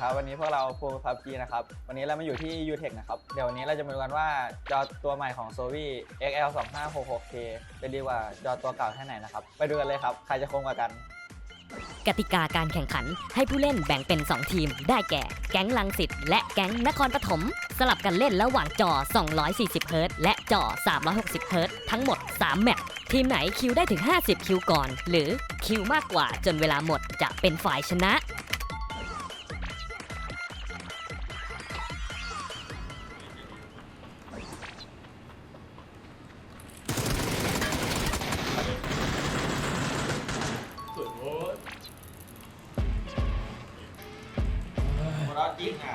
ครับวันนี้พวกเราโฟร์พับจีนะครับ วันนี้เรามาอยู่ที่ u t e c h นะครับ เดี๋ยววันนี้เราจะมาดูกันว่าจอตัวใหม่ของ s o v i XL 2 5 6 6 K จะดีกว่าจอตัวเก่าแค่ไหนนะครับ ไปดูกันเลยครับ ใครจะคมกว่ากัน กติกาการแข่งขันให้ผู้เล่นแบ่งเป็น 2 ทีม ได้แก่ แก๊งลังสิตและแก๊งนครปฐมสลับกันเล่นระหว่างจอ 240 เฮิรตซ์และจอ 360 เฮิรตซ์ทั้งหมด 3 แมตช์ทีมไหนคิวได้ถึง 50 คิวก่อน หรือคิวมากกว่าจนเวลาหมดจะเป็นฝ่ายชนะ เราจริงอะ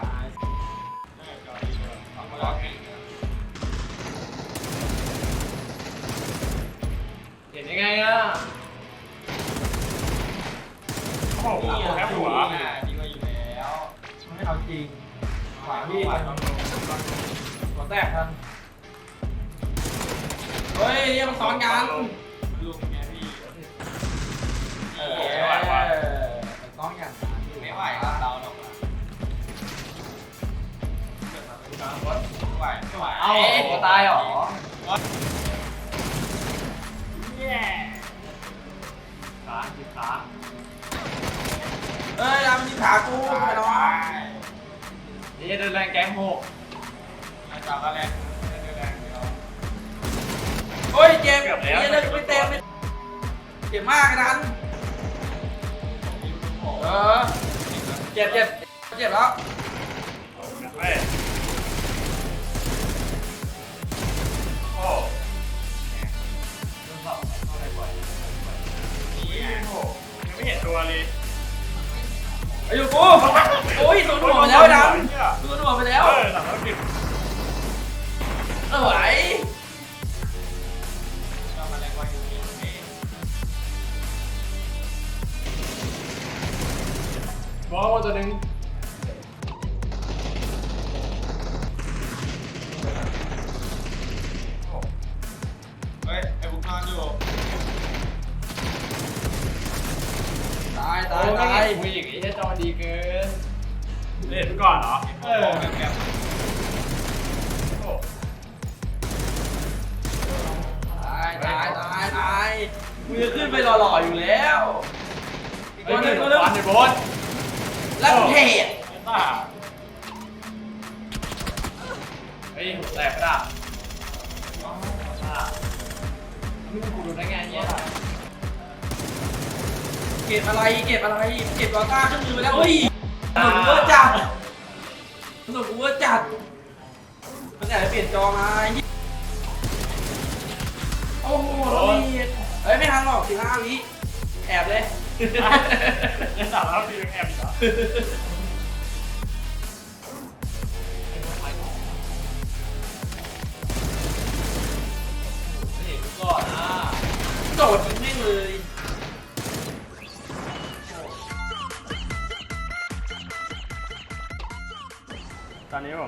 เห็นยังไงอะโอ้โหแคบหัวดีกว่าอยู่แล้วมันไม่เอาจริงขวาพี่หัวแตกทันเฮ้ยยังซ้อนกันลุงไงพี่เออซ้อนกันไม่ไหวครับ เราหรอกไม่ไหวไม่ไหวเอ้าตายเหรอขาหยิบขาเอ้ยทำยิงขากูไปน้องนี่เดินแรงแกงหกจากอะไรงเดียวโอ้ยเจ็บเยอะเลยไม่เต็มเจ็บมากนั้นเออเจ็บเจ็บเจ็บแล้ว ไม่เห็นตัวเลยไอ้ยูกูโอ้ยโดนหัวไปแล้วดำโดนหัวไปแล้วเออหลังแล้วดิบเออไหวมองว่าตัวหนึ่ง ไม่ตายเห็นผู้หญิงไอ้เหี้ยจอดีเกินเล่นไปก่อนเหรอเออโอ้ตายตายตายตายมือขึ้นไปหล่อๆอยู่แล้วอีกเฮ้คยนหมีนึงคคนนนึงฟันในโบสแล้วเทศต้าเฮ้ยแตกกระดาษต้านี่กูดูได้ไงเนี่ย เก็บอะไรเก็บอะไรเก็บลอต้าขึ้นมือไปแล้วเฮ้ยหนุนกูว่าจัดหนุนกูว่าจัดมันอยากจะเปลี่ยนจอมาโอ้โหเรามีเฮ้ยไม่ทันหรอกสิบห้าวิแอบเลยยังสามแล้วดีแอบอีกเหรอนี่ดูก่อนนะโดดยิ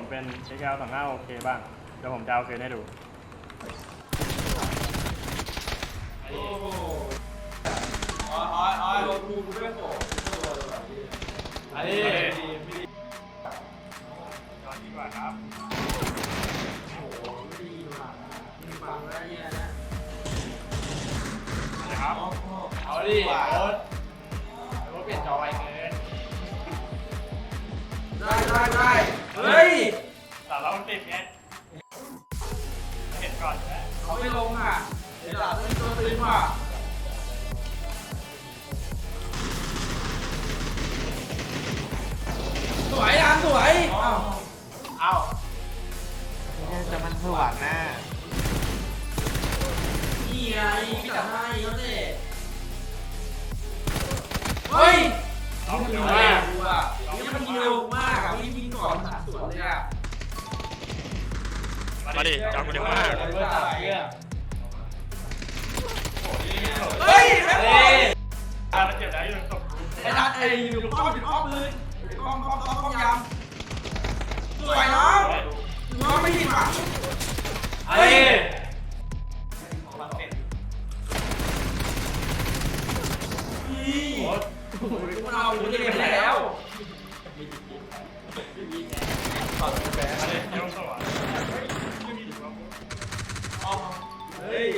ผมเป็น XL 2 5 OK บ้าง เดี๋ยวผมจะเอาคืนให้ดู โอ้โหอ๋ออ๋ออ๋อโดนกูด้วยโห แต่เห็นก่อนใช่ไหมเขาไม่ลงอะเดี๋ยวด่าเป็นตัวตึงว่ะสวยอะสวยอ้าวเอ้าจะมันสว่างหน้านี่ไงพี่จัดให้ มาดิจอกูเร็วมากเบอร์ตัดเพื่อนเฮ้ยแม่งเฮ้ยตามันเจ็บแล้วยังตกไอ้นัดไอ้อยู่ป้อมอยู่ป้อมเลย เฮ้ย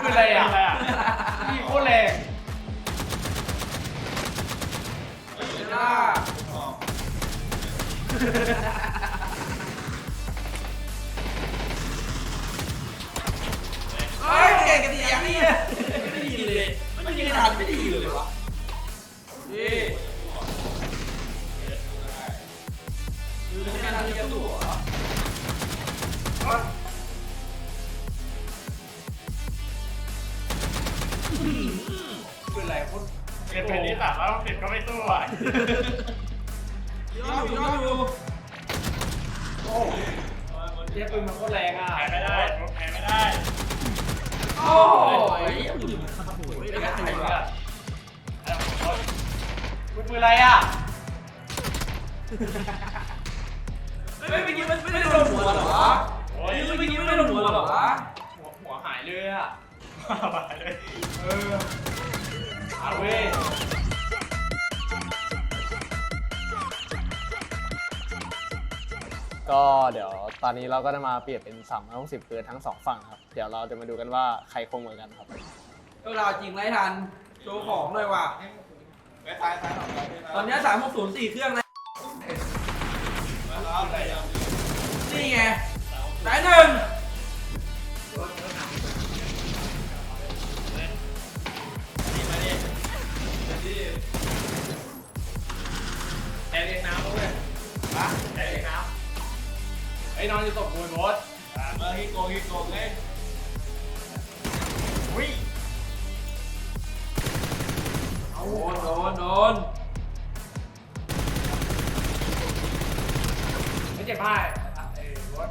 คืออะไรอะอะไรอะพี่โคตรแรงเฮ้ยเก่งกันดีอย่างนี้ไม่ดีเลยไม่ดีขนาดไม่ดีเลยวะ คืออะไรโคตรเกมเพลนี้สามร้อยหกสิบก็ไม่สู้อะย่ออยู่ย่ออยู่เรียกปืนมันโคตรแรงอะแพ้ไม่ได้แพ้ไม่ได้ โอ้ยยังอยู่ข้างบนไม่ได้ใครวะปืนอะไรอะเฮ้ยเมื่อกี้มันไม่ได้โดนหัวหรอโอ้เฮ้ยยเมื่อกี้ไม่โดนหัวหรอหัวหัวหายเลยอะมายเลยเออ เอาเว้ยก็เดี๋ยวตอนนี้เราก็จะมาเปลี่ยนเป็น3 6 0เกินทั้งสองฝั่งครับ เดี๋ยวเราจะมาดูกันว่าใครคงเหมือนกันครับเวลาจริงไรทันโชว์ของเลยว่ะตอนนี้สามหกศูนย์สี่เครื่องแล้วนี่ไงสายหนึ่ง แทงเองน้ำเว้ยฮะแทงเองน้ำไอ้นอนอยู่ตบมวยบอสเออฮิโกฮิโกเล่นอุ้ยโดนโดนโดนไม่เจ็บผ้าไอ้บอส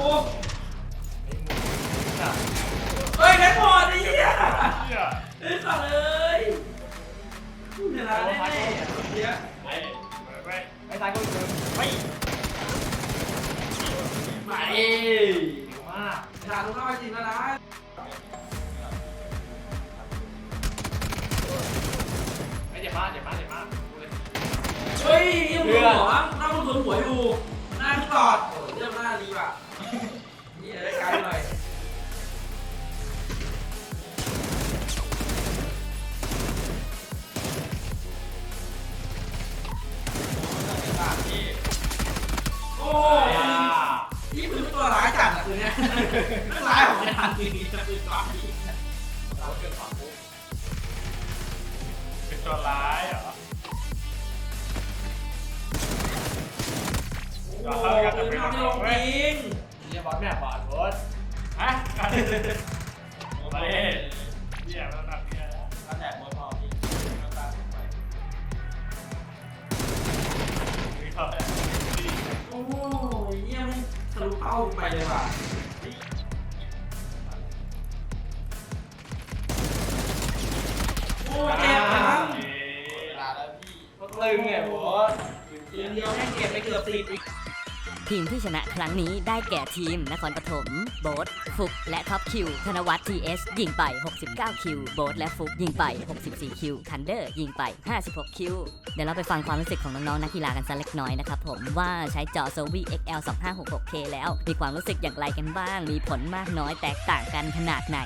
กูเฮ้ยแม็กหมดไอ้เหี้ยเหี้ยเฮ้ยสัตว์เลยกูชนะแน่ๆเหี้ยไปไปไอ้ตายก็เจอเฮ้ยไปมากชนะต้องเข้าไปจริงแล้วนะไม่เจ็บผ้าเจ็บผ้าเจ็บผ้าดูเลยเฮ้ยยังหัวหน้ามึงสวนหัวอยู่หน้าขึ้นหลอดโอ้ยเรื่งหน้าดี เราเกิดความปุ๊บเป็นตัวร้ายเหรอโอ้โหปืนทำไม่ลงจริงเรียบร้อยแม่บอสบอสฮะมาดิมาดิเหี้ยมันหนักเนี่ยถ้าแตกมวยพอพี่น้ำตาไปมีเขาแหละดีโอ้ยเยี่ยมันทะลุเป้าไปเลยว่ะ เจ็บนะลาแล้วพี่ก็ตึงไงบอสเดียวเดียวแม่งเก็บไปเกือบสิบอีกทีมที่ชนะครั้งนี้ได้แก่ทีม นครปฐมโบ๊ทฟุก และท็อปคิว ธนวัฒน์ทีเอสยิงไป 69 คิว โบ๊ทและฟุกยิงไป 64 คิวทันเดอร์ยิงไป 56 คิว เดี๋ยวเราไปฟังความรู้สึกของน้องๆนักกีฬากันสักเล็กน้อยนะครับผมว่าใช้จอ s o v i XL 2566K แล้ว มีความรู้สึกอย่างไรกันบ้าง มีผลมากน้อยแตกต่างกันขนาดไหน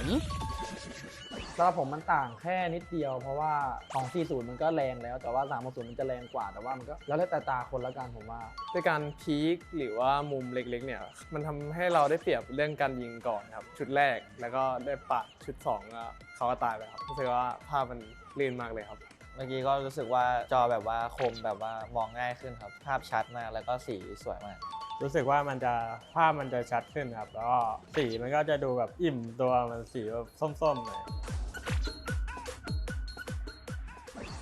สำหรับผมมันต่างแค่นิดเดียว เพราะว่าของ 40 มันก็แรงแล้ว แต่ว่า 360 มันจะแรงกว่า แต่ว่ามันก็แล้วแต่ตาคนละกันผมว่า ด้วยการพีคหรือว่ามุมเล็กๆเนี่ย มันทำให้เราได้เปรียบเรื่องการยิงก่อนครับ ชุดแรกแล้วก็ได้ปัดชุด2ก็เขาก็ตายไปครับรู้สึกว่าภาพมันลื่นมากเลยครับ เมื่อกี้ก็รู้สึกว่าจอแบบว่าคมแบบว่ามองง่ายขึ้นครับ ภาพชัดมากแล้วก็สีสวยมาก รู้สึกว่ามันจะภาพมันจะชัดขึ้นครับ แล้วก็สีมันก็จะดูแบบอิ่มตัวมันสีแบบส้มๆหน่อย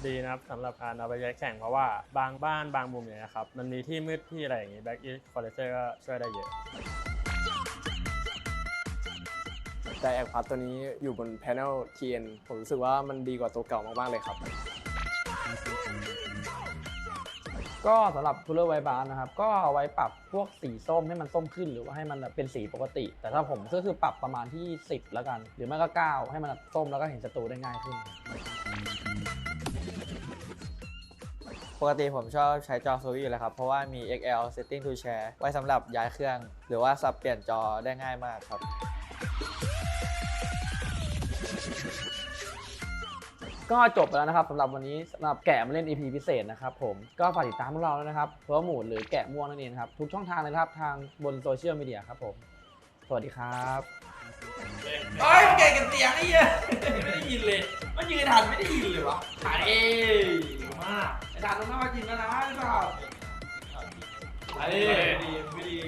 ดีนะครับสำหรับการเอาไปใช้แข่งเพราะว่าบางบ้านบางมุมเนี่ยนะครับมันมีที่มืดที่อะไรอย่างงี้แบ็กอีสคอร์เเซอร์ก็ช่วยได้เยอะ แต่แอคพัทตัวนี้อยู่บนแผ่นเนียมผมรู้สึกว่ามันดีกว่าตัวเก่ามาก ๆ เลยครับ ก็สำหรับคูลเลอร์ไวบาร์นะครับ ก็เอาไว้ปรับพวกสีส้มให้มันส้มขึ้นหรือว่าให้มันเป็นสีปกติ แต่ถ้าผมก็คือปรับประมาณที่ 10 แล้วกัน หรือไม่ก็ 9 ให้มันส้มแล้วก็เห็นศัตรูได้ง่ายขึ้น ปกติผมชอบใช้จอ Sovi อยู่แล้วครับ เพราะว่ามี XL Setting to Share ไว้สำหรับย้ายเครื่อง หรือว่าสับเปลี่ยนจอได้ง่ายมากครับ ก็จบไปแล้วนะครับสำหรับวันนี้สำหรับแกะมาเล่น EP พิเศษนะครับผมก็ฝากติดตามพวกเราด้วยนะครับเพราะหมูดหรือแกะม่วงนั่นเองนะครับ ทุกช่องทางเลยนะครับทางบนโซเชียลมีเดียครับผม สวัสดีครับเฮ้ยมันแก่กันเสียงไอ้เหี้ยไม่ได้ยินเลย มันยืนทันไม่ได้ยินเลยวะถ่ายเองมาก ไอ้ถ่านตรงหน้ามาจริงแล้วนะไอ้สัสอันนี้ไม่ดีไม่ดี